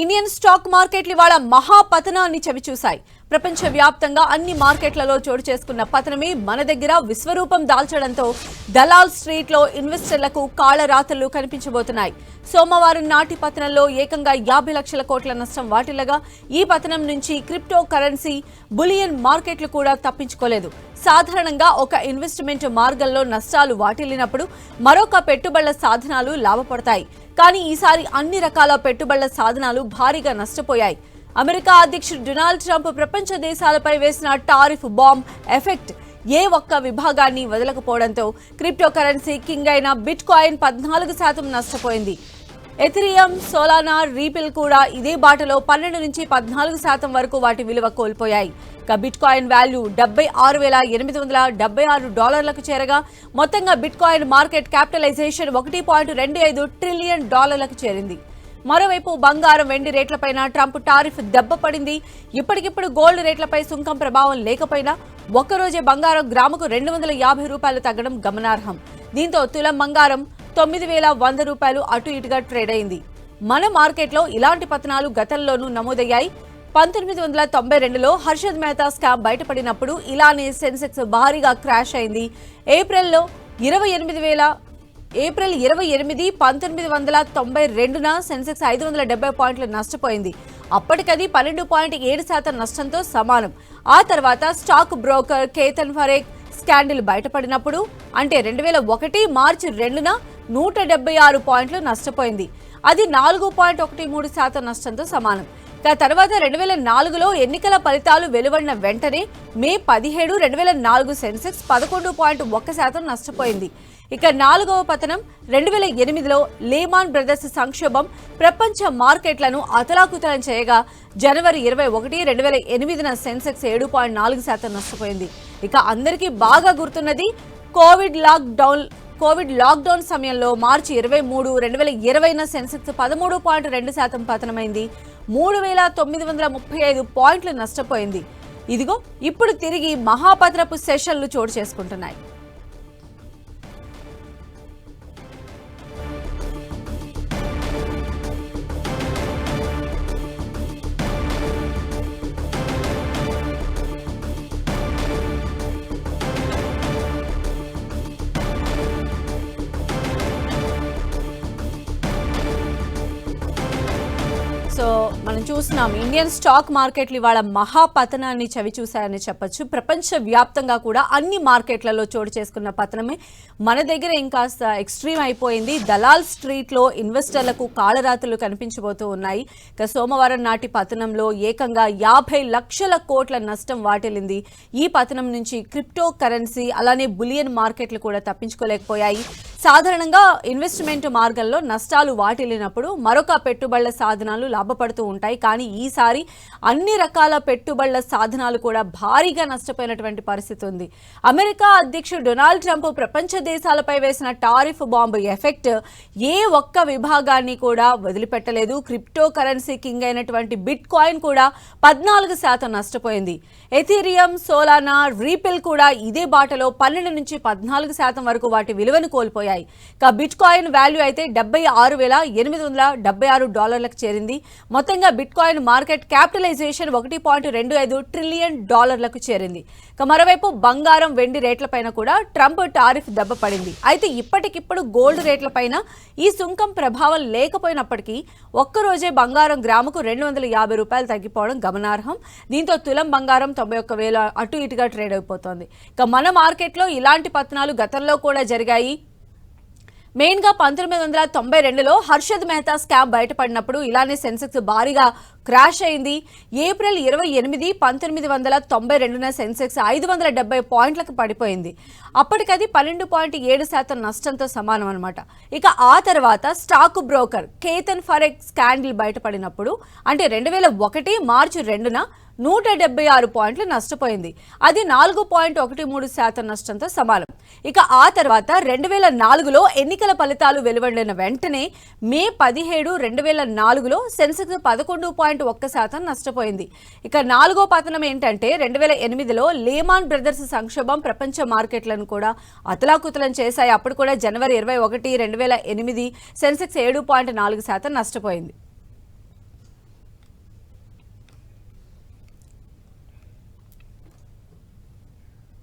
Indian stock మార్కెట్లు ఇవాళ మహాపతనాన్ని చవిచూశాయి. ప్రపంచ వ్యాప్తంగా అన్ని మార్కెట్లలో చోటు చేసుకున్న పతనమే మన దగ్గర విశ్వరూపం దాల్చడంతో దలాల్ స్ట్రీట్లో ఇన్వెస్టర్లకు కాళ్ళరాతలు కనిపించబోతున్నాయి. సోమవారం నాటి పతనంలో ఏకంగా యాభై లక్షల కోట్ల నష్టం వాటిల్లగా ఈ పతనం నుంచి క్రిప్టో కరెన్సీ బులియన్ మార్కెట్లు కూడా తప్పించుకోలేదు. సాధారణంగా ఒక ఇన్వెస్ట్మెంట్ మార్గంలో నష్టాలు వాటిల్లినప్పుడు మరొక పెట్టుబడుల సాధనాలు లాభపడతాయి. కానీ ఈసారి అన్ని రకాల పెట్టుబడుల సాధనాలు భారీగా నష్టపోయాయి. అమెరికా అధ్యక్షుడు డొనాల్డ్ ట్రంప్ ప్రపంచ దేశాలపై వేసిన టారిఫ్ బాంబ్ ఎఫెక్ట్ ఏ ఒక్క విభాగాన్ని వదలకపోవడంతో క్రిప్టో కరెన్సీ కింగ్ అయిన బిట్ కాయిన్ పద్నాలుగు శాతం నష్టపోయింది. ఎథిరియం సోలానా రీపిల్ కూడా ఇదే బాటలో పన్నెండు నుంచి పద్నాలుగు శాతం వరకు వాటి విలువ కోల్పోయాయి. ఇక బిట్ కాయిన్ వాల్యూ డెబ్బై ఆరు వేల ఎనిమిది వందల డెబ్బై ఆరు డాలర్లకు చేరగా మొత్తంగా బిట్ కాయిన్ మార్కెట్ క్యాపిటలైజేషన్ ఒకటి పాయింట్ రెండు ఐదు ట్రిలియన్ డాలర్లకు చేరింది. మరోవైపు బంగారం వెండి రేట్లపైన ట్రంప్ టారిఫ్ దెబ్బపడింది ఇప్పటికిప్పుడు గోల్డ్ రేట్లపై సుంకం ప్రభావం లేకపోయినా ఒక్కరోజే బంగారం గ్రాముకు రెండు వందల యాభై రూపాయలు తగ్గడం గమనార్హం. దీంతో తులం బంగారం తొమ్మిది వేల వంద రూపాయలు అటు ఇటుగా ట్రేడ్ అయింది. మన మార్కెట్లో ఇలాంటి పతనాలు గతంలోనూ నమోదయ్యాయి. పంతొమ్మిది వందల తొంభై రెండులో హర్షద్ మెహతా స్కామ్ బయటపడినప్పుడు ఇలానే సెన్సెక్స్ భారీగా క్రాష్ అయింది. ఏప్రిల్లో ఇరవై ఎనిమిది వేల ఏప్రిల్ ఇరవై ఎనిమిది పంతొమ్మిది వందల తొంభై రెండున సెన్సెక్స్ ఐదు వందల డెబ్బై పాయింట్లు నష్టపోయింది. అప్పటికది పన్నెండు పాయింట్ ఏడు శాతం నష్టంతో సమానం. ఆ తర్వాత stock broker Ketan Parekh scandal బయటపడినప్పుడు అంటే రెండు వేల ఒకటి మార్చి రెండున నూట డెబ్బై ఆరు పాయింట్లు నష్టపోయింది. అది నాలుగు పాయింట్ ఒకటి మూడు శాతం నష్టంతో సమానం. ఇక తర్వాత రెండు వేల నాలుగులో ఎన్నికల ఫలితాలు వెలువడిన వెంటనే మే పదిహేడు రెండు వేల నాలుగు సెన్సెక్స్ పదకొండు పాయింట్ ఒక్క శాతం నష్టపోయింది. ఇక నాలుగవ పతనం రెండు వేల ఎనిమిదిలో లేమాన్ బ్రదర్స్ సంక్షోభం ప్రపంచ మార్కెట్లను అతలాకుతలం చేయగా జనవరి ఇరవై ఒకటి రెండు వేల ఎనిమిదిన సెన్సెక్స్ ఏడు పాయింట్ నాలుగు శాతం నష్టపోయింది. ఇక అందరికీ బాగా గుర్తున్నది కోవిడ్ లాక్డౌన్ కోవిడ్ లాక్డౌన్ సమయంలో మార్చి ఇరవై మూడు రెండు వేల ఇరవైన సెన్సెక్స్ పదమూడు పాయింట్ రెండు శాతం పతనమైంది. మూడు వేల తొమ్మిది వందల ముప్పై ఐదు పాయింట్లు నష్టపోయింది. ఇదిగో ఇప్పుడు తిరిగి మహాపత్రపు సెషన్లు చోటు చేసుకుంటున్నాయి. సో మనం చూస్తున్నాం ఇండియన్ స్టాక్ మార్కెట్లు ఇవాళ మహాపతనాన్ని చవి చూశాయని చెప్పొచ్చు. ప్రపంచ వ్యాప్తంగా కూడా అన్ని మార్కెట్లలో చోటు చేసుకున్న పతనమే. మన దగ్గర ఇంకాస్త ఎక్స్ట్రీమ్ అయిపోయింది. దలాల్ స్ట్రీట్లో ఇన్వెస్టర్లకు కాళరాతులు కనిపించబోతూ ఉన్నాయి. ఇక సోమవారం నాటి పతనంలో ఏకంగా యాభై లక్షల కోట్ల నష్టం వాటిల్లింది. ఈ పతనం నుంచి క్రిప్టో కరెన్సీ అలానే బులియన్ మార్కెట్లు కూడా తప్పించుకోలేకపోయాయి. సాధారణంగా ఇన్వెస్ట్మెంట్ మార్గంలో నష్టాలు వాటిల్లినప్పుడు మరొక పెట్టుబడుల సాధనాలు లాభపడుతూ ఉంటాయి. కానీ ఈసారి అన్ని రకాల పెట్టుబడుల సాధనాలు కూడా భారీగా నష్టపోయినటువంటి పరిస్థితి ఉంది. అమెరికా అధ్యక్షుడు డొనాల్డ్ ట్రంప్ ప్రపంచ దేశాలపై వేసిన టారిఫ్ బాంబు ఎఫెక్ట్ ఏ ఒక్క విభాగాన్ని కూడా వదిలిపెట్టలేదు. క్రిప్టో కరెన్సీ కింగ్ అయినటువంటి బిట్ కాయిన్ కూడా పద్నాలుగు శాతం నష్టపోయింది. ఎథీరియం సోలానా రీపిల్ కూడా ఇదే బాటలో పన్నెండు నుంచి పద్నాలుగు శాతం వరకు వాటి విలువను కోల్పోయాయి. ఇక బిట్ కాయిన్ వాల్యూ అయితే డెబ్బై ఆరు వేల ఎనిమిది వందల డెబ్బై ఆరు డాలర్లకు చేరింది. మొత్తంగా బిట్ కాయిన్ మార్కెట్ క్యాపిటలైజేషన్ ఒకటి పాయింట్ రెండు ఐదు ట్రిలియన్ డాలర్లకు చేరింది. ఇక మరోవైపు బంగారం వెండి రేట్లపైన కూడా ట్రంప్ టారిఫ్ దెబ్బపడింది అయితే ఇప్పటికిప్పుడు గోల్డ్ రేట్లపైన ఈ సుంకం ప్రభావం లేకపోయినప్పటికీ ఒక్కరోజే బంగారం గ్రాముకు రెండు వందల యాభై రూపాయలు తగ్గిపోవడం గమనార్హం. దీంతో తులం బంగారం తొంభై ఒక్క వేల అటు ఇటుగా ట్రేడ్ అయిపోతోంది. ఇక మన మార్కెట్లో ఇలాంటి పతనాలు గతంలో కూడా జరిగాయి. మెయిన్గా పంతొమ్మిది వందల తొంభై రెండులో హర్షద్ మెహతా స్కామ్ బయటపడినప్పుడు ఇలానే సెన్సెక్స్ భారీగా క్రాష్ అయింది. ఏప్రిల్ ఇరవై ఎనిమిది పంతొమ్మిది వందల తొంభై రెండున సెన్సెక్స్ ఐదు వందల డెబ్బై పాయింట్లకు పడిపోయింది. అప్పటికది పన్నెండు పాయింట్ ఏడు శాతం నష్టంతో సమానం అనమాట ఇక ఆ తర్వాత stock broker Ketan Parekh scandal బయటపడినప్పుడు అంటే రెండు వేల ఒకటి మార్చి రెండున నూట డెబ్బై ఆరు పాయింట్లు నష్టపోయింది. అది నాలుగు పాయింట్ ఒకటి మూడు శాతం నష్టంతో సమానం. ఇక ఆ తర్వాత రెండు వేల నాలుగులో ఎన్నికల ఫలితాలు వెలువడిన వెంటనే మే పదిహేడు రెండు వేల నాలుగులో సెన్సెక్స్ పదకొండు పాయింట్ ఒక్క శాతం నష్టపోయింది. ఇక నాలుగో పతనం ఏంటంటే రెండు వేల ఎనిమిదిలో లేమాన్ బ్రదర్స్ సంక్షోభం ప్రపంచ మార్కెట్లను కూడా అతలాకుతలం చేశాయి. అప్పుడు కూడా జనవరి ఇరవై ఒకటి రెండు వేల ఎనిమిది సెన్సెక్స్ ఏడు పాయింట్ నాలుగు శాతం నష్టపోయింది.